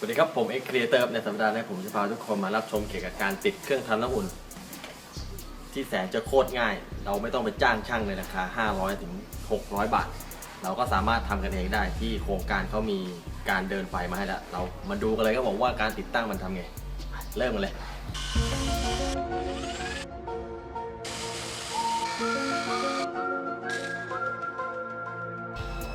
สวัสดีครับผมเอ็กครีเอเตอร์ในสัปดาห์นี้ผมจะพาทุกคนมารับชมเกี่ยวกับการติดเครื่องทำน้ำอุ่น ที่แสนจะโคตรง่าย เราไม่ต้องไปจ้างช่างในราคา 500 ถึง 600 บาท เราก็สามารถทำกันเองได้ที่โครงการเขามีการเดินไฟมาให้แล้ว เรามาดูกันเลยครับผมว่าการติดตั้งมันทำไง เริ่มกันเลย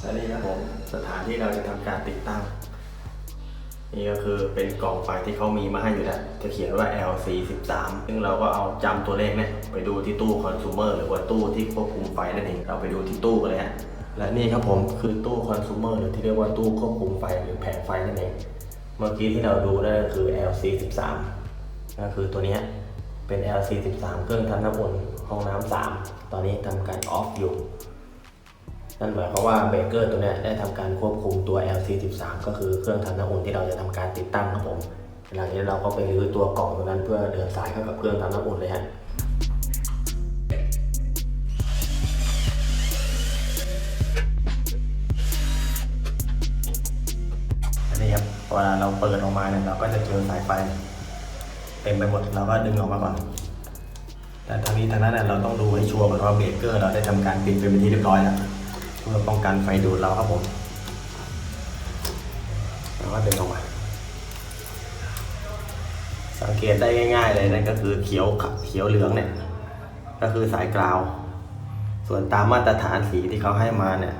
และนี่ครับผมสถานที่เราจะทำการติดตั้ง นี่ก็คือเป็นกล่องไฟที่เขามีมาให้อยู่แล้ว จะเขียนว่า LC 13ซึ่งเราก็เอาจำตัวเลขเนี่ยไปดูที่ตู้คอน sumer หรือว่าตู้ที่ควบคุมไฟนั่นเอง เราไปดูที่ตู้กันเลยฮะ และนี่ครับผมคือตู้คอน sumer หรือที่เรียกว่าตู้ควบคุมไฟหรือแผงไฟนั่นเอง เมื่อกี้ที่เราดูนั่นก็คือ LC 13ก็คือตัวนี้เป็น LC 13เครื่องทำน้ำอุ่นห้องน้ำ3ตอนนี้ทำการออฟอยู่ นั่นหมายความว่าเบรกเกอร์ตัวนี้ได้ทำการควบคุมตัว LC13 ก็คือเครื่องทำน้ำอุ่นที่เราจะทำการติดตั้งครับผมหลังจากนี้เราก็ไปรื้อตัวกล่องตัวนั้นเพื่อเดินสายเข้ากับเครื่องทำน้ำอุ่นเลยฮะอันนี้ครับเวลาเราเปิดออกมาเนี่ยเราก็จะเจอสายไฟเต็มไปหมดเราก็ดึงออกมาก่อนแต่ทางนี้ทางนั้นเนี่ยเราต้องดูให้ชัวร์ก่อนว่าเบรกเกอร์เราได้ทำการปิดไปเป็นที่เรียบร้อยแล้ว เพื่อป้องกันไฟดูดเราครับผมแล้วก็ดึงออกมาสังเกตได้ง่าย ๆ เลยนั่นก็คือเขียวเขียวเหลืองเนี่ย ก็คือสายกราว ส่วนตามมาตรฐานสีที่เขาให้มาเนี่ย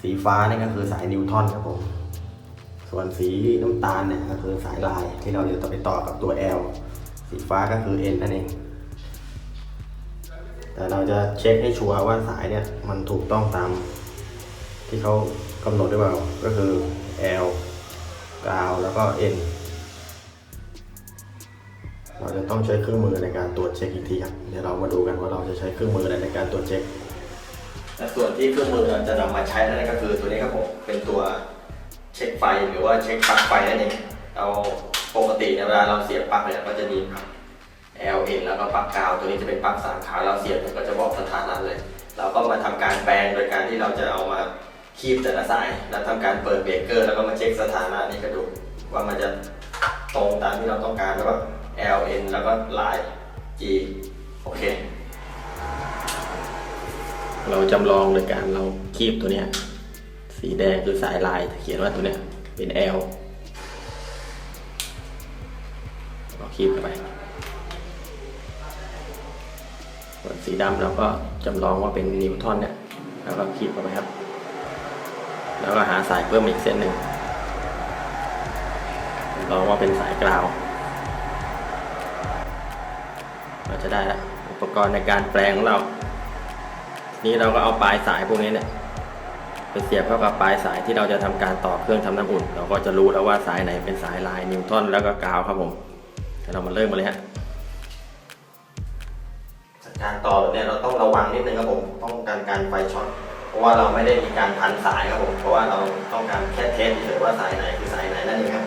สีฟ้านี่ก็คือสายนิวทอนครับผม ส่วนสีน้ำตาลเนี่ยก็คือสายลายที่เราจะต้องไปต่อกับตัว L สีฟ้าก็คือ N นั่นเอง แต่เราจะเช็คให้ชัวร์ว่าสายเนี่ยมันถูกต้องตาม ที่เขากำหนดหรือเปล่าก็คือ L กาวแล้วก็ N เราจะต้องใช้เครื่องมือในการตรวจเช็คอีกทีครับเดี๋ยวเรามาดูกันว่าเราจะใช้เครื่องมืออะไรในการตรวจเช็คและส่วนที่เครื่องมือเราจะนำมาใช้นั่นก็คือตัวนี้ครับผมเป็นตัวเช็คไฟหรือว่าเช็คปลั๊กไฟนั่นเองเราปกติเนี่ยเวลาเราเสียบปลั๊กเนี่ยก็จะมีครับ L N แล้วก็ปลั๊กกาว ตัวนี้จะเป็นปลั๊กสามขาเราเสียบเนี่ยก็จะบอกสถานะเลย เราก็มาทำการแปลงโดยการที่เราจะเอามา คีบแต่ละสายแล้วทำการเปิดเบรกเกอร์ แล้วก็มาเช็คสถานะในี้ก็ดูกว่ามันจะตรงตามที่เราต้องการหรือเปล่า L N แล้วก็ลาย G โอเค เราจำลองโดยการเราคีบตัวเนี้ยสีแดงคือสายลายเขียนว่าตัวเนี้ยเป็น L เราคีบเข้าไปส่วนสีดำเราก็จำลองว่าเป็นนิวทอนเนี่ยแล้วก็คีบเข้าไปครับ แล้วก็หาสายเพิ่มอีกเส้นหนึ่งลองว่าเป็นสายกราว เราจะได้ละอุปกรณ์ในการแปลงของเรา นี่เราก็เอาปลายสายพวกนี้เนี่ยไปเสียบเข้ากับปลายสายที่เราจะทำการต่อเครื่องทำน้ำอุ่น เราก็จะรู้แล้วว่าสายไหนเป็นสายลายนิวทอนแล้วก็กาวครับผมเดี๋ยวเรามาเริ่มกันเลยฮะการต่อแบบเนี้ยเราต้องระวังนิดนึงครับผมป้องกันการไฟช็อต เพราะว่าเราไม่ได้มีการพันสายครับผม เพราะว่าเราต้องการแค่เทสเฉยว่าสายไหนคือสายไหนนั่นเองครับ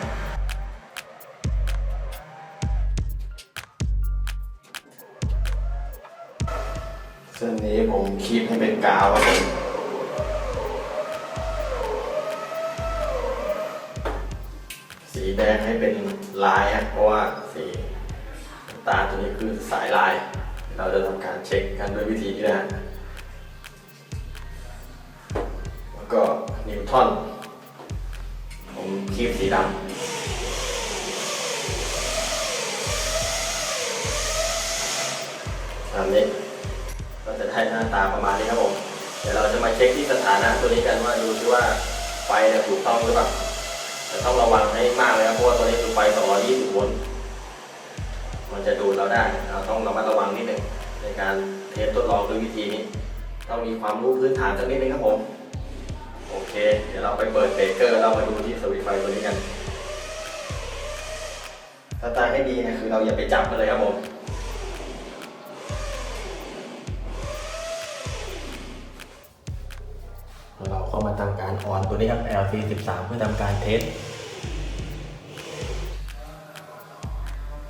เส้นนี้ผมคีบให้เป็นกาวครับผมสีแดงให้เป็นลายครับเพราะว่าสีตาตัวนี้คือสายลาย เราจะทำการเช็คกันด้วยวิธีนี้นะ ก็นิวทอนผมคีบสีดำตามนี้ก็จะได้หน้าตาประมาณนี้ครับผม เดี๋ยวเราจะมาเช็คที่สถานะตัวนี้กันว่าดูซิว่าไฟเนี่ยถูกต้องหรือเปล่าแต่ต้องระวังให้มากเลยครับเพราะว่าตัวนี้คือไฟ 220 โวลต์มันจะดูดเราได้ เราต้องระมัดระวังนิดนึงในการเทสทดลองด้วยวิธีนี้ ต้องมีความรู้พื้นฐานสักนิดนึงครับผม โอเค เดี๋ยวเราไปเปิดเบรกเกอร์เรามาดูที่สวิตช์ไฟตัวนี้กันสตาร์ทให้ดีนะคือเราอย่าไปจับมันเลยครับผมเราเข้ามาทำการออนตัวนี้ครับ LC 13เพื่อทำการเทส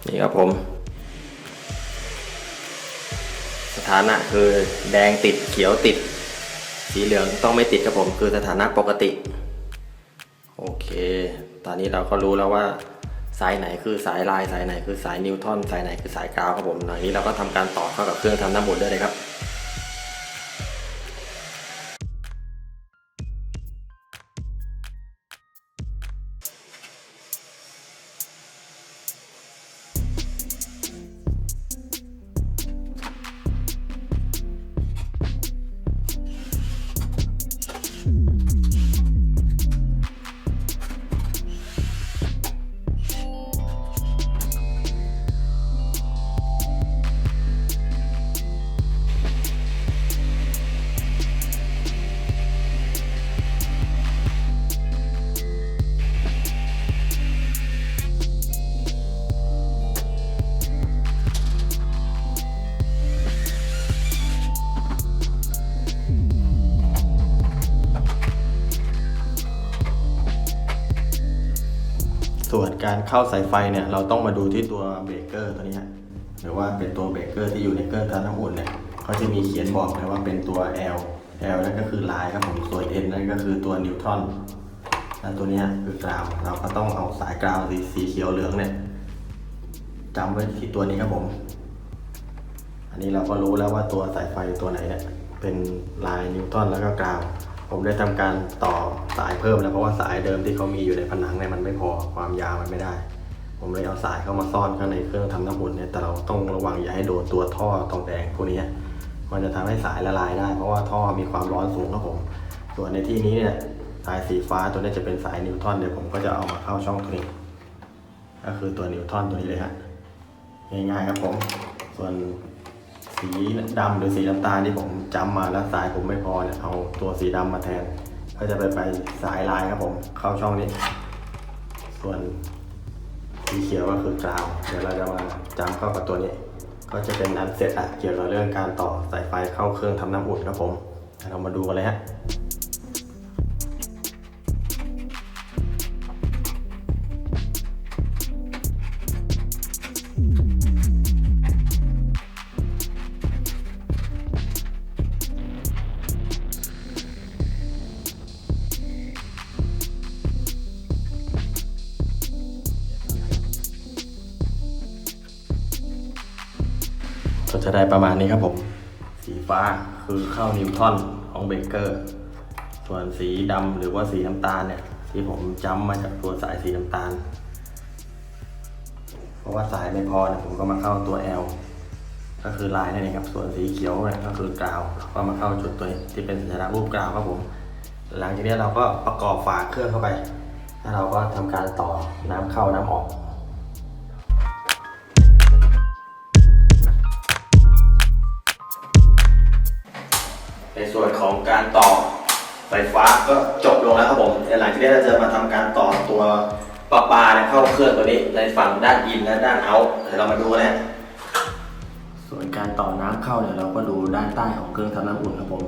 นี่ครับผม สถานะคือแดงติดเขียวติด สีเหลืองต้องไม่ติดครับผมคือสถานะปกติ โอเค ตอนนี้เราก็รู้แล้วว่าสายไหนคือสายลายสายไหนคือสายนิวทอนสายไหนคือสายกาวครับผมหน่อยนี้เราก็ทำการต่อเข้ากับเครื่องทำน้ำมันได้เลยครับ การเข้าสายไฟเนี่ยเราต้องมาดูที่ตัวเบรกเกอร์ตัวนี้หรือว่าเป็นตัวเบรกเกอร์ที่อยู่ในเครื่องทำน้ำอุ่นเนี่ยเขาจะมีเขียนบอกนะว่าเป็นตัว L L นั่นก็คือลายครับผมส่วน N นั่นก็คือตัวนิวทรอนและตัวนี้คือกราวเราก็ต้องเอาสายกราวสีสีเขียวเหลืองเนี่ยจำไว้ที่ตัวนี้ครับผม อันนี้เราก็รู้แล้วว่าตัวสายไฟตัวไหนเนี่ยเป็นลายนิวตันแล้วก็กราว ผมได้ทำการต่อสายเพิ่มแล้วเพราะว่าสายเดิมที่เขามีอยู่ในผนังเนี่ยมันไม่พอความยาวมันไม่ได้ ผมเลยเอาสายเข้ามาซ่อนข้างในเครื่องทำน้ำอุ่นเนี่ยแต่เราต้องระวังอย่าให้โดนตัวท่อทองแดงพวกนี้มันจะทำให้สายละลายได้ เพราะว่าท่อมีความร้อนสูงครับผม ส่วนในที่นี้เนี่ยสายสีฟ้าตัวนี้จะเป็นสายนิวตันเดี๋ยวผมก็จะเอามาเข้าช่องตัวนี้ก็คือตัวนิวตันตัวนี้เลยฮะง่ายๆครับผม ส่วน สีดำหรือสีน้ำตาลที่ผมจำมาแล้วสายผมไม่พอเนี่ยเอาตัวสีดำมาแทน ก็จะไปไปสายลายครับผมเข้าช่องนี้ ส่วนสีเขียวก็คือกราว เดี๋ยวเราจะมาจำเข้ากับตัวนี้ ก็จะเป็นอันเสร็จอะเกี่ยวกับเรื่องการต่อสายไฟเข้าเครื่องทำน้ำอุ่นครับผมเรามาดูกันเลยฮะ ก็จะได้ประมาณนี้ครับผม สีฟ้าคือเข้านิวทอนของเบเกอร์ ส่วนสีดำหรือว่าสีน้ำตาลเนี่ย ที่ผมจำมาจากตัวสายสีน้ำตาล เพราะว่าสายไม่พอเนี่ยผมก็มาเข้าตัว L ก็คือลายนั่นเองครับ ส่วนสีเขียวเนี่ยก็คือกราวแล้วก็มาเข้าจุดตัวที่เป็นสัญลักษณ์รูปกราวครับผม หลังจากนี้เราก็ประกอบฝาเครื่องเข้าไป แล้วเราก็ทำการต่อน้ำเข้าน้ำออก ก็จบลงแล้วครับผมเดี๋ยวหลังจากนี้เราจะมาทำการต่อตัวปลาปลาเนี่ยเข้าเครื่องตัวนี้ในฝั่งด้านอินและด้านเอาท์เดี๋ยวเรามาดูนะ ส่วนการต่อน้ำเข้าเนี่ยเราก็ดูด้านใต้ของเครื่องทำน้ำอุ่นครับผม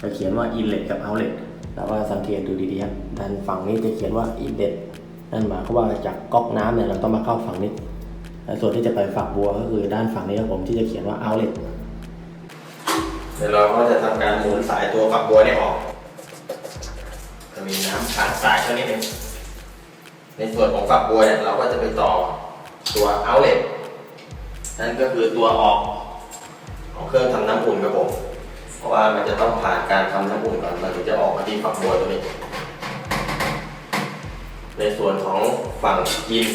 จะเขียนว่า inlet กับ outlet เราก็สังเกตดูดีๆครับด้านฝั่งนี้จะเขียนว่า inlet นั่นหมายความว่าจากก๊อกน้ำเนี่ยเราต้องมาเข้าฝั่งนี้และส่วนที่จะไปฝักบัวก็คือด้านฝั่งนี้ครับผมที่จะเขียนว่า outlet เดี๋ยวเราก็จะทำการหมุนสายตัวฝักบัวเนี่ยออกจะ มีน้ำผ่านสายเท่านี้เองในส่วนของฝักบัวเนี่ยเราก็จะไปต่อตัว outlet นั่นก็คือตัวออกของเครื่องทำน้ำอุ่นครับผม เพราะว่ามันจะต้องผ่านการทำน้ำอุ่นก่อนเราถึงจะออกมาที่ฝักบัวตัวนี้ ในส่วนของฝั่งยิน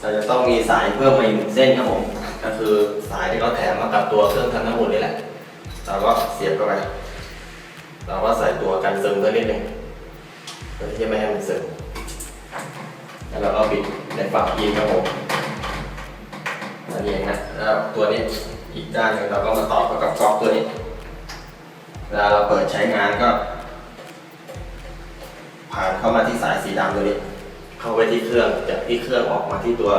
เราจะต้องมีสายเพิ่มมาอีกหนึ่งเส้นครับผมก็คือสายที่เขาแถมมากับตัวเครื่องทำน้ำอุ่นนี่แหละเราก็เสียบเข้าไปเราก็ใส่ตัวกันซึมตัวนิดหนึ่ง เพื่อที่จะไม่ให้มันซึมแล้วเราก็บิดในฝั่งยีนครับผมนั่นเองนะแล้วตัวนี้อีกด้านหนึ่งเราก็มาต่อเข้ากับก๊อกตัวนี้เวลาเราเปิดใช้งานก็ ผ่านเข้ามาที่สายสีดำตัวนี้ เข้าไปที่เครื่องจากที่เครื่องออกมาที่ตัว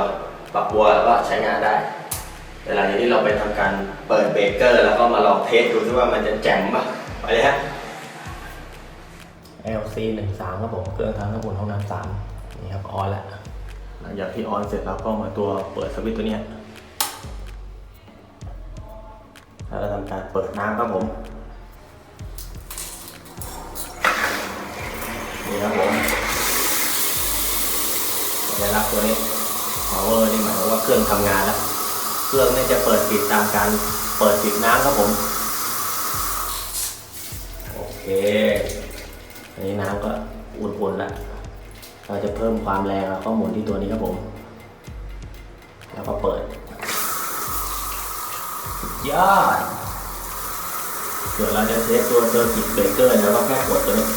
ฝักบัวแล้วก็ใช้งานได้เวลานี้เราไปทำการเปิดเบรกเกอร์ แล้วก็มาลองเทสดูซิว่ามันจะแจ่มป่ะไปเลยฮะ LC 1 3ครับผมเครื่องทำน้ำอุ่นห้องน้ำสามนี่ครับออนแล้วหลังจากที่ออนเสร็จแล้วก็มาตัวเปิดสวิตช์ตัวเนี้ยแล้วเราทำการเปิดน้ำครับผมนี่ครับผมสัญลักษณ์ตัวนี้ power นี่หมายว่าเครื่องทำงานแล้ว เครื่องนี่จะเปิดปิดตามการเปิดปิดน้ำครับผม โอเค อันนี้น้ำก็อุ่นๆแล้ว เราจะเพิ่มความแรงแล้วก็หมุนที่ตัวนี้ครับผม แล้วก็เปิดสุดยอดส่วนเราจะเทสตัวเซอร์กิตเบรกเกอร์แล้วก็แค่กดตัวนี้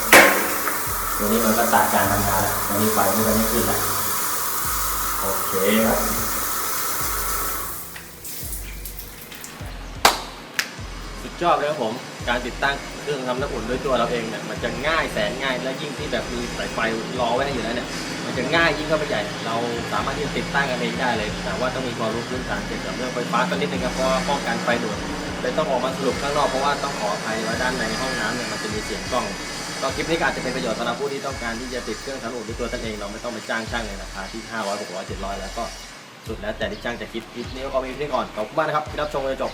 ตัวนี้มันก็ตัดการทำงานแล้วตอนนี้ไฟมันก็ไม่ขึ้นแล้วโอเคครับ สุดยอดเลยครับผม การติดตั้งเครื่องทำน้ำอุ่นด้วยตัวเราเองเนี่ยมันจะง่ายแสนง่ายและยิ่งที่แบบมีสายไฟรอไว้ให้อยู่แล้วเนี่ยมันจะง่ายยิ่งเข้าไปใหญ่เราสามารถที่จะติดตั้งกันเองได้เลย แต่ว่าต้องมีความรู้พื้นฐานเกี่ยวกับเรื่องไฟฟ้าสักนิดนึงครับเพราะว่าป้องกันไฟดูดเลยต้องออกมาสรุปข้างนอกเพราะว่าต้องขออภัยว่าด้านในห้องน้ำเนี่ยมันจะมีเสียงกล้องก็คลิปนี้อาจจะเป็นประโยชน์สำหรับผู้ที่ต้องการที่จะติดเครื่องทำน้ำอุ่นด้วยตัวตนเองเราไม่ต้องไปจ้างช่างในราคาที่ 500 600 700 แล้วก็สุดแล้วแต่ที่ช่างจะคิดคลิปนี้ก็ขอมีเพียงก่อนขอบคุณมากนะครับที่รับชมจนจบ